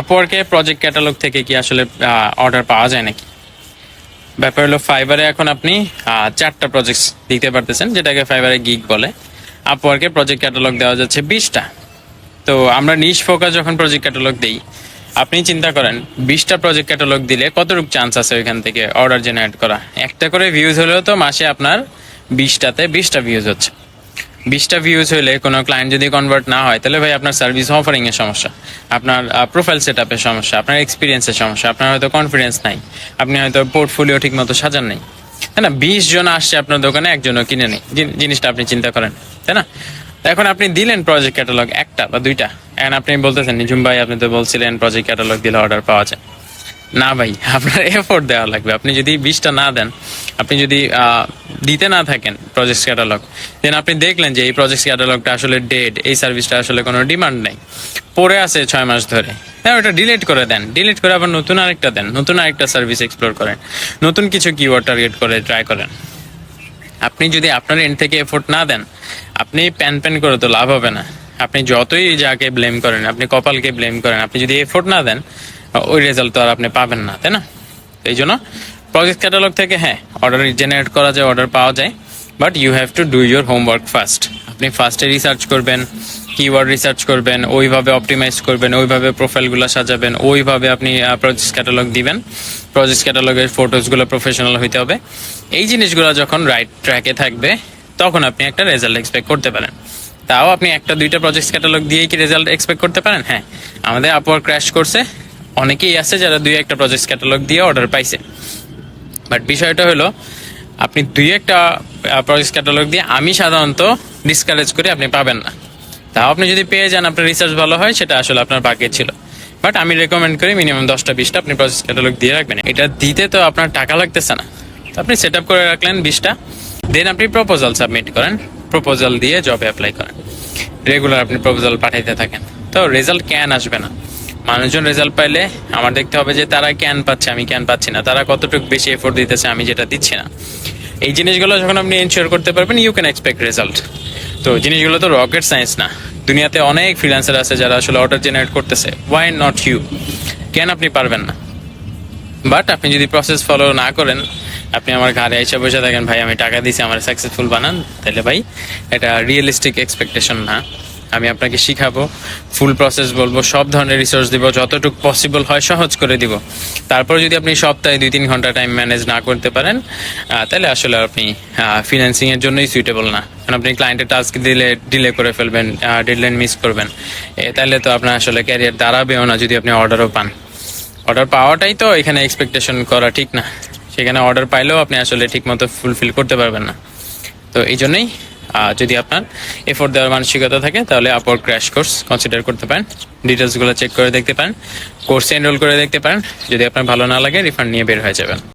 আপওয়ার্কে project catalogue থেকে কি আসলে অর্ডার পাওয়া যায় নাকি? ব্যাপার হলো ফাইবারে এখন আপনি চারটা প্রজেক্ট দিতে পারতেছেন, যেটাকে ফাইবারে গিগ বলে। আপওয়ার্কে প্রজেক্ট ক্যাটালগ দেওয়া যাচ্ছে বিশটা। তো আমরা নিজ ফোকাস যখন প্রজেক্ট ক্যাটালগ দিই, আপনি চিন্তা করেন, বিশটা প্রজেক্ট ক্যাটালগ দিলে কতটুকু চান্স আছে ওইখান থেকে অর্ডার জেনারেট করা? একটা করে ভিউজ হলেও তো মাসে আপনার বিশটাতে বিশটা ভিউজ হচ্ছে। বিশটা ভিউজ হলে কোনো ক্লায়েন্ট যদি কনভার্ট না হয়, তাহলে ভাই আপনার সার্ভিস অফারিং এর সমস্যা, আপনার প্রোফাইল সেট আপের সমস্যা, আপনার এক্সপিরিয়েন্সের সমস্যা, আপনার হয়তো কনফিডেন্স নাই, আপনি হয়তো পোর্টফোলিও ঠিক মতো সাজান নাই। তাই না? বিশ জন আসছে আপনার দোকানে, একজনও কিনে নেই। জিনিসটা আপনি চিন্তা করেন, তাই না? এখন আপনি দিলেন প্রজেক্ট ক্যাটালগ একটা বা দুইটা, এখন আপনি বলতেছেন, নিঝুম ভাই, আপনি তো বলছিলেন প্রজেক্ট ক্যাটালগ দিলে অর্ডার পাওয়া যায়। না ভাই, আপনার এফোর্ট দেওয়া লাগবে। আপনি যদি বিশটা না দেন, আপনি যদি দিতে না থাকেন প্রজেক্ট ক্যাটালগ দেন আপনি দেখলেন যে এই প্রজেক্ট ক্যাটালগটা আসলে ডেড এই সার্ভিসটা আসলে কোনো ডিমান্ড নেই। পড়ে আছে ছয় মাস ধরে। হ্যাঁ ওটা ডিলিট করে দেন। ডিলিট করে আবার নতুন আরেকটা দেন। নতুন আরেকটা সার্ভিস এক্সপ্লোর করেন। নতুন কিছু কিওয়ার্ড টার্গেট করে ট্রাই করেন। আপনি যদি আপনার এন্ড থেকে এফোর্ট না দেন, আপনি প্যান প্যান করে তো লাভ হবে না। আপনি যতই যাকে ব্লেম করেন, আপনি কপালকে ব্লেম করেন, আপনি যদি এফোর্ট না দেন, ওই রেজাল্ট তো আর আপনি পাবেন না, তাই না? এই জন্য প্রজেক্ট ক্যাটালগ থেকে হ্যাঁ অর্ডার জেনারেট করা যায় অর্ডার পাওয়া যায় but you have to do your homework first আপনি ফার্স্টে রিসার্চ করবেন কিওয়ার্ড রিসার্চ করবেন, ওইভাবে অপটিমাইজ করবেন, ওইভাবে প্রোফাইলগুলো সাজাবেন, ওইভাবে আপনি প্রজেক্ট ক্যাটালগ দিবেন। প্রজেক্ট ক্যাটালগের ফটোসগুলো প্রফেশনাল হইতে হবে। এই জিনিসগুলো যখন রাইট ট্র্যাকে থাকবে, তখন আপনি একটা রেজাল্ট এক্সপেক্ট করতে পারেন। তাও আপনি একটা, দুইটা প্রজেক্ট ক্যাটালগ দিয়েই কি রেজাল্ট এক্সপেক্ট করতে পারেন? হ্যাঁ আমাদের আপওয়ার ক্র্যাশ করছে। অনেকেই আছে যারা দুই একটা প্রজেক্ট ক্যাটালগ দিয়ে অর্ডার পাইছে। বাট বিষয়টা হলো, আপনি দুই একটা প্রজেক্ট ক্যাটালগ দিয়ে আমি সাধারণত ডিসকারেজ করি, আপনি পাবেন না। তাও আপনি যদি পেয়ে যান, আপনার রিসার্চ ভালো হয়, সেটা আসলে আপনার ভাগ্যে ছিল। বাট আমি রেকমেন্ড করি মিনিমাম দশটা, বিশটা আপনি প্রজেক্ট ক্যাটালগ দিয়ে রাখবেন। এটা দিতে তো আপনার টাকা লাগতেছে না। আপনি সেট আপ করে রাখলেন বিশটা। দেন আপনি প্রপোজাল সাবমিট করেন। প্রপোজাল দিয়ে জবে অ্যাপ্লাই করেন। রেগুলার আপনি প্রপোজাল পাঠাইতে থাকেন। তো রেজাল্ট ক্যান আসবে না? মানুষজন রেজাল্ট পাইলে আমার দেখতে হবে যে তারা ক্যান পাচ্ছে, আমি ক্যান পাচ্ছি না। তারা কতটুকু বেশি এফোর্ট দিতেছে আমি যেটা দিচ্ছি না। এই জিনিসগুলো যখন আপনি এনশিওর করতে পারবেন ইউ ক্যান এক্সপেক্ট রেজাল্ট তো জিনিসগুলো তো রকেট সায়েন্স না। দুনিয়াতে অনেক ফ্রিল্যান্সার আছে যারা আসলে অর্ডার জেনারেট করতেছে। ওয়াই নট ইউ কেন আপনি পারবেন না। বাট আপনি যদি প্রসেস ফলো না করেন, আপনি আমার ঘরে এসে বসে থাকেন, ভাই, আমি টাকা দিছি আমার সাকসেসফুল বানান। তাহলে ভাই, এটা রিয়েলিস্টিক এক্সপেকটেশন না। আমি আপনাকে শিখাবো ফুল প্রসেস বলব, সব ধরনের রিসোর্স দিব, যতটুকু পসিবল হয় সহজ করে দিব। তারপর যদি আপনি সপ্তাহে দুই তিন ঘণ্টা টাইম ম্যানেজ না করতে পারেন তাহলে আসলে আপনি ফিনান্সিং এর জন্যই সুইটেবল না। কারণ আপনি ক্লায়েন্টের টাস্ক দিলে ডিলে করে ফেলবেন ডেডলাইন মিস করবেন। তাহলে তো আপনার আসলে ক্যারিয়ার দাঁড়াবেও না যদি আপনি অর্ডারও পান। অর্ডার পাওয়াটাই তো এখানে এক্সপেকটেশন করা ঠিক না। সেখানে অর্ডার পাইলেও আপনি আসলে ঠিক মতো ফুলফিল করতে পারবেন না। তো এই জন্যই যদি আপনার এফোর্ট দেওয়ার মানসিকতা থাকে, তাহলে আপওয়ার্ক ক্র্যাশ কোর্স কনসিডার করতে পারেন। ডিটেলসগুলো চেক করে দেখতে পারেন। কোর্সে এনরোল করে দেখতে পারেন। যদি আপনার ভালো না লাগে রিফান্ড নিয়ে বের হয়ে যাবেন।